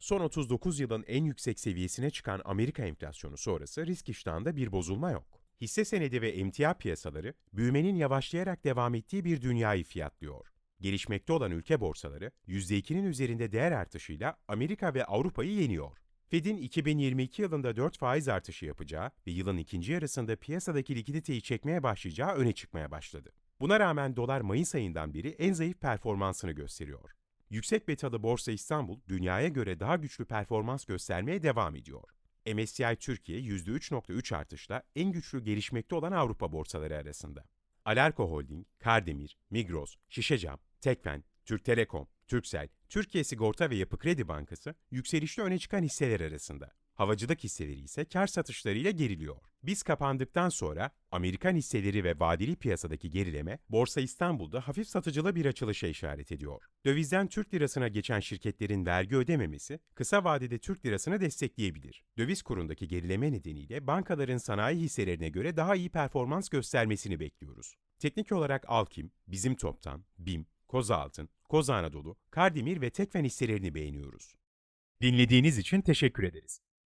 Son 39 yılın en yüksek seviyesine çıkan Amerika enflasyonu sonrası risk iştahında bir bozulma yok. Hisse senedi ve emtia piyasaları büyümenin yavaşlayarak devam ettiği bir dünyayı fiyatlıyor. Gelişmekte olan ülke borsaları %2'nin üzerinde değer artışıyla Amerika ve Avrupa'yı yeniyor. Fed'in 2022 yılında 4 faiz artışı yapacağı ve yılın ikinci yarısında piyasadaki likiditeyi çekmeye başlayacağı öne çıkmaya başladı. Buna rağmen dolar Mayıs ayından beri en zayıf performansını gösteriyor. Yüksek betalı Borsa İstanbul, dünyaya göre daha güçlü performans göstermeye devam ediyor. MSCI Türkiye %3.3 artışla en güçlü gelişmekte olan Avrupa borsaları arasında. Alarko Holding, Kardemir, Migros, Şişecam, Tekfen, Türk Telekom, Türksel, Türkiye Sigorta ve Yapı Kredi Bankası yükselişte öne çıkan hisseler arasında. Havacılık hisseleri ise kar satışlarıyla geriliyor. Biz kapandıktan sonra Amerikan hisseleri ve vadeli piyasadaki gerileme Borsa İstanbul'da hafif satıcılı bir açılışa işaret ediyor. Dövizden Türk lirasına geçen şirketlerin vergi ödememesi kısa vadede Türk lirasını destekleyebilir. Döviz kurundaki gerileme nedeniyle bankaların sanayi hisselerine göre daha iyi performans göstermesini bekliyoruz. Teknik olarak Alkim, Bizim Toptan, BİM, Kozaltın, Koz Anadolu, Kardemir ve Tekfen hisselerini beğeniyoruz. Dinlediğiniz için teşekkür ederiz.